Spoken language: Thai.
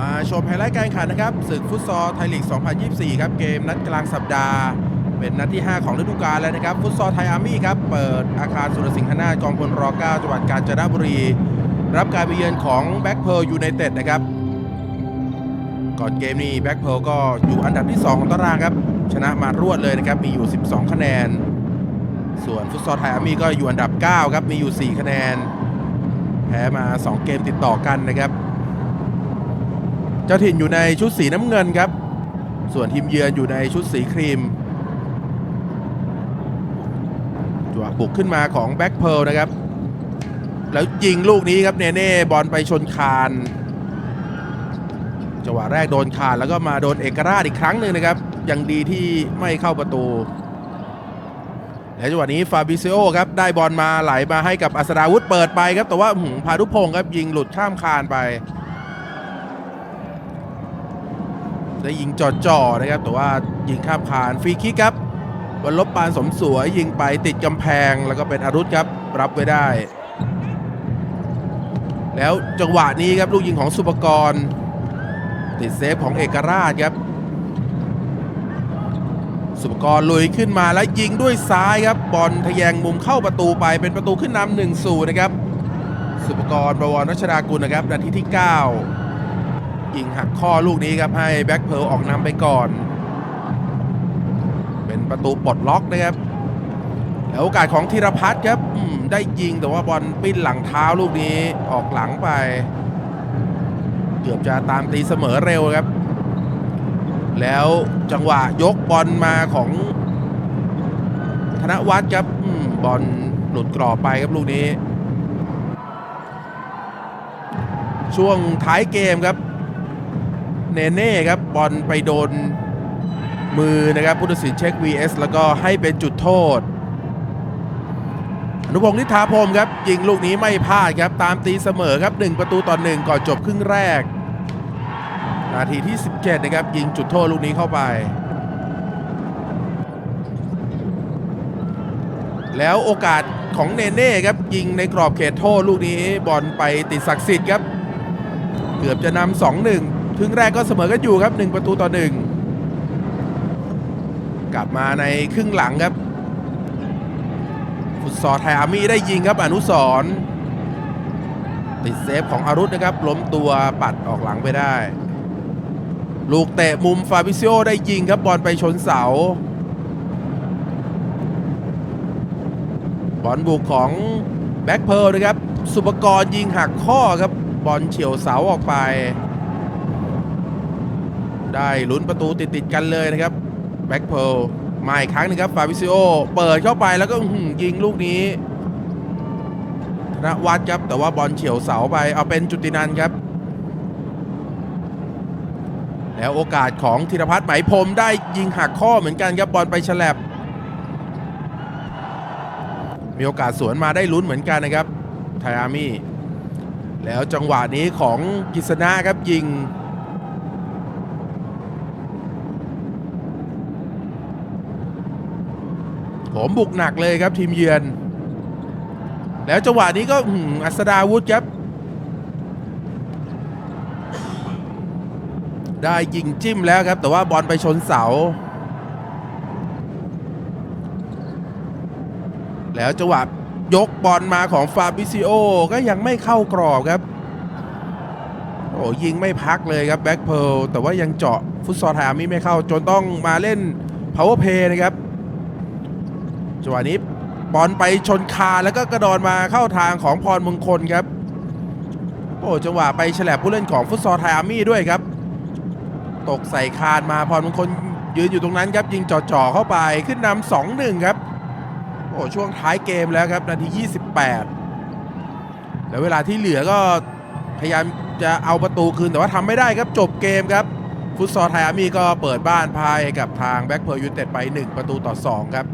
มาชมไฮไลท์การแข่งขันนะครับศึกฟุตซอลไทยลีก 2024 ครับเกมนัดกลางสัปดาห์ เป็นนัดที่ 5 ของฤดูกาลแล้วนะครับ ฟุตซอลไทยอาร์มี่ครับเปิดอาคารสุรสิงห์นากองพลร9จังหวัดกาญจนบุรี รับการไปเยือนของแบ็กเพ a ร์ยูไนเต็ดนะครับ ก่อนเกมนี้แบ็กเพ a ร์ก็อยู่อันดับที่ 2 ของตารางครับ ชนะมารวดเลยนะครับ มีอยู่ 12 คะแนน ส่วนฟุตซอลไทยอาร์มี่ก็อยู่อันดับ 9 ครับมีอยู่ 4 คะแนน แพ้มา 2 เกมติดต่อกันนะครับ จ้าถิ่นอยู่ในชุดสีน้ำเงินครับ ส่วนทีมเยือนอยู่ในชุดสีครีมจังหวบุกขึ้นมาของแบ็กเพ a ร์นะครับ แล้วยิงลูกนี้ครับเนเน่บอลไปชนคานจังหวะแรกโดนคานแล้วก็มาโดนเอกราชอีกครั้งหนึ่งนะครับ ยังดีที่ไม่เข้าประตู และจังหวะนี้ฟาบิซิโอครับได้บอลมาไหลมาให้กับอัสดาวุธเปิดไปครับ แต่ว่าพานุพงศ์ครับยิงหลุดข้ามคานไป ได้ยิงจ่อๆนะครับ แต่ว่ายิงข้ามคานฟรีคิกครับบอลลบปานสมสวยยิงไปติดกำแพงแล้วก็เป็นอรุษครับรับไว้ได้ แล้วจังหวะนี้ครับลูกยิงของสุปกรณ์ติดเซฟของเอกราชครับ สุปกรณ์ลุยขึ้นมาแล้วยิงด้วยซ้ายครับบอลทะแยงมุมเข้าประตูไปเป็นประตูขึ้นนำหนึ่งศูนย์นะครับ สุปกรณ์ประวรรัชดากุลนะครับนาทีที่ 9 ยิงหักข้อลูกนี้ครับให้แบ็คเพ a ร์ออกนำไปก่อน เป็นประตูปลดล็อกนะครับแล้วโอกาสของธีรพัฒน์ครับได้ยิงแต่ว่าบอลปิ้นหลังเท้าลูกนี้ออกหลังไป เกือบจะตามตีเสมอเร็วครับ แล้วจังหวะยกบอลมาของ ธนวัฒน์ครับอบอลหลุดกรอบไปครับลูกนี้ ช่วงท้ายเกมครับ เนเน่ครับบอลไปโดนมือนะครับพุทธศิลป์เช็ค VS แล้วก็ให้เป็นจุดโทษอนุพงศ์นิธาพรมครับยิงลูกนี้ไม่พลาดครับตามตีเสมอครับ 1 ประตูต่อ1ก่อนจบครึ่งแรก นาทีที่ 17 นะครับ ยิงจุดโทษลูกนี้เข้าไป แล้วโอกาสของเนเน่ครับยิงในกรอบเขตโทษลูกนี้บอลไปติดศักดิ์สิทธิ์ครับ เกือบจะนำสองหนึ่ง ครึ่งแรกก็เสมอกันอยู่ครับ 1 ประตูต่อ 1 กลับมาในครึ่งหลังครับ ฟุตซอลไทยอาร์มี่ได้ยิงครับอนุสรติดเซฟของอารุธนะครับ ล้มตัวปัดออกหลังไปได้ ลูกเตะมุมฟาบิซิโอได้ยิงครับบอลไปชนเสา บอลบุกของแบ็คเพ a ร์นะครับ สุปกรณ์ยิงหักข้อครับ บอลเฉียวเสาออกไป ได้ลุ้นประตูติดๆกันเลยนะครับแบ็คเพ a ร์มาอีกครั้งนึงครับฟาบิซิโอเปิดเข้าไปแล้วก็ยิงลูกนี้ธนวัฒน์ครับแต่ว่าบอลเฉียวเสาไปเอาเป็นจุตินันครับ แล้วโอกาสของธีรพัฒน์ไหมพรมได้ยิงหักข้อเหมือนกันครับบอลไปฉลับมีโอกาสสวนมาได้ลุ้นเหมือนกันนะครับไทอาร์มี่แล้วจังหวะนี้ของกิษณะครับยิง ผมบุกหนักเลยครับทีมเยือน แล้วจังหวะนี้ก็อัสดาวุธครับ ได้ยิงจิ้มแล้วครับ แต่ว่าบอลไปชนเสา แล้วจังหวะยกบอลมาของฟาบิซิโอก็ยังไม่เข้ากรอบครับโอ้ยิงไม่พักเลยครับแบ็คเพ a ร์แต่ว่ายังเจาะฟุตซอลไทยอาร์มี่ไม่เข้า จนต้องมาเล่น power play นะครับ จังหวะนี้บอลไปชนคาแล้วก็กระโดอนมาเข้าทางของพรมงคลครับ โอ้จังหวะไปฉลับผู้เล่นของฟุตซอลไทอาร์มี่ด้วยครับ ตกใส่คานมาพรมงคลยืนอยู่ตรงนั้นครับยิงจ่อๆเข้าไปขึ้นนำสองหนึ่งครับ โอ้ช่วงท้ายเกมแล้วครับนาที 28 แล้วเวลาที่เหลือก็พยายามจะเอาประตูคืนแต่ว่าทำไม่ได้ครับจบเกมครับ ฟุตซอลไทอาร์มี่ก็เปิดบ้านพายกับทางแบ็คเพ r ร์ยูเต็ดไป 1 ประตูต่อ 2 ครับ